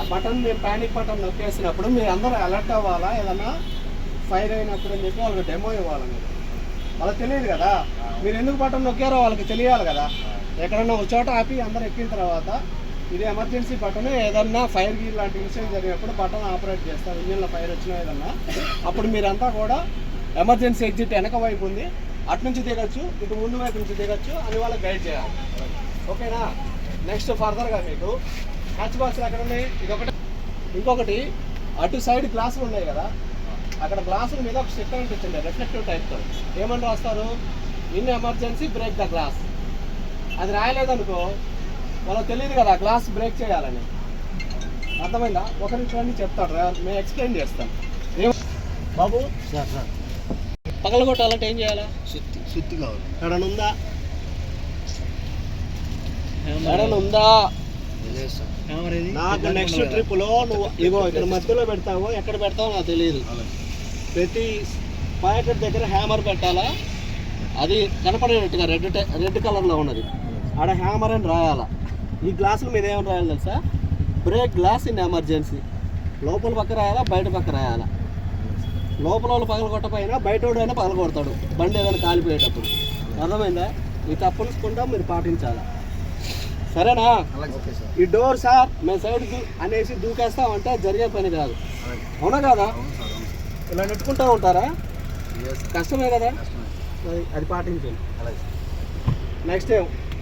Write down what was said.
ఆ బటన్ మేము panic button నొక్కేసినప్పుడు మీరు అందరూ అలర్ట్ అవ్వాలా? ఏదన్నా ఫైర్ అయినప్పుడు అని చెప్పి వాళ్ళకి డెమో ఇవ్వాలి మీరు? వాళ్ళకి తెలియదు కదా. మీరు ఎందుకు బటన్ నొక్కారో వాళ్ళకి తెలియాలి కదా. ఎక్కడన్నా ఒక చోట ఆపి అందరు ఎక్కిన తర్వాత ఇది ఎమర్జెన్సీ బటన్ ఏదన్నా ఫైర్ గీ లాంటి ఇన్సిడెంట్ జరిగినప్పుడు బటన్ ఆపరేట్ చేస్తారు. ఇంజిన్లో ఫైర్ వచ్చినా ఏదన్నా. అప్పుడు మీరంతా కూడా ఎమర్జెన్సీ ఎగ్జిట్ వెనక వైపు ఉంది. అటు నుంచి దిగచ్చు ఇటు ముందు వైపు నుంచి దిగచ్చు అని వాళ్ళకి గైడ్ చేయాలి. ఓకేనా? నెక్స్ట్ ఫర్దర్గా మీకు హ్యాచ్ బాక్స్ ఎక్కడ ఉన్నాయి? ఇది ఒకటి ఇంకొకటి అటు సైడ్ గ్లాసులు ఉన్నాయి కదా. అక్కడ గ్లాసుల మీద ఒక స్టిక్కర్ అంటించండి రిఫ్లెక్టివ్ టైప్తో ఏమని రాస్తారు? In emergency break the glass అది రాయలేదనుకో వాళ్ళకి తెలియదు కదా గ్లాస్ బ్రేక్ చేయాలని. అర్థమైందా? ఒక నిమిషం చెప్తాడు మేము ఎక్స్ప్లెయిన్ చేస్తాం ఏం బాబు? Sir sir. పగలగొట్టాలంటే ఏం చేయాలా? సుత్తి సుత్తి కావాలి. ఎడన ఉందా నాకు నెక్స్ట్ ట్రిప్లో నువ్వు ఇగో ఇక్కడ మధ్యలో పెడతావో ఎక్కడ పెడతావో నాకు తెలియదు. ప్రతి పాకెట్ దగ్గర హ్యామర్ పెట్టాలా? అది కనపడేటట్టుగా రెడ్ రెడ్ కలర్లో ఉన్నది. ఆడ హ్యామర్ అని రాయాలా? ఈ గ్లాసుల మీద ఏమని రాయాలి తెలుసా? బ్రేక్ గ్లాస్ ఇన్ ఎమర్జెన్సీ లోపల పక్క రాయాలా? బయట పక్క రాయాలా? లోపల వాళ్ళు పగల కొట్టపోయినా బయట వాడు అయినా పగల కొడతాడు బండి ఏదైనా కాలిపోయేటప్పుడు. అర్థమైందా? ఈ తప్పనిసకుండా మీరు పాటించాలా? సరేనా? ఈ డోర్ సార్ మేము సైడ్ అనేసి దూకేస్తామంటే జరిగే పని కాదు. అవునా కదా? ఇలా నెట్టుకుంటూ ఉంటారా? కష్టమే కదా? అది- పాటించండి. Next time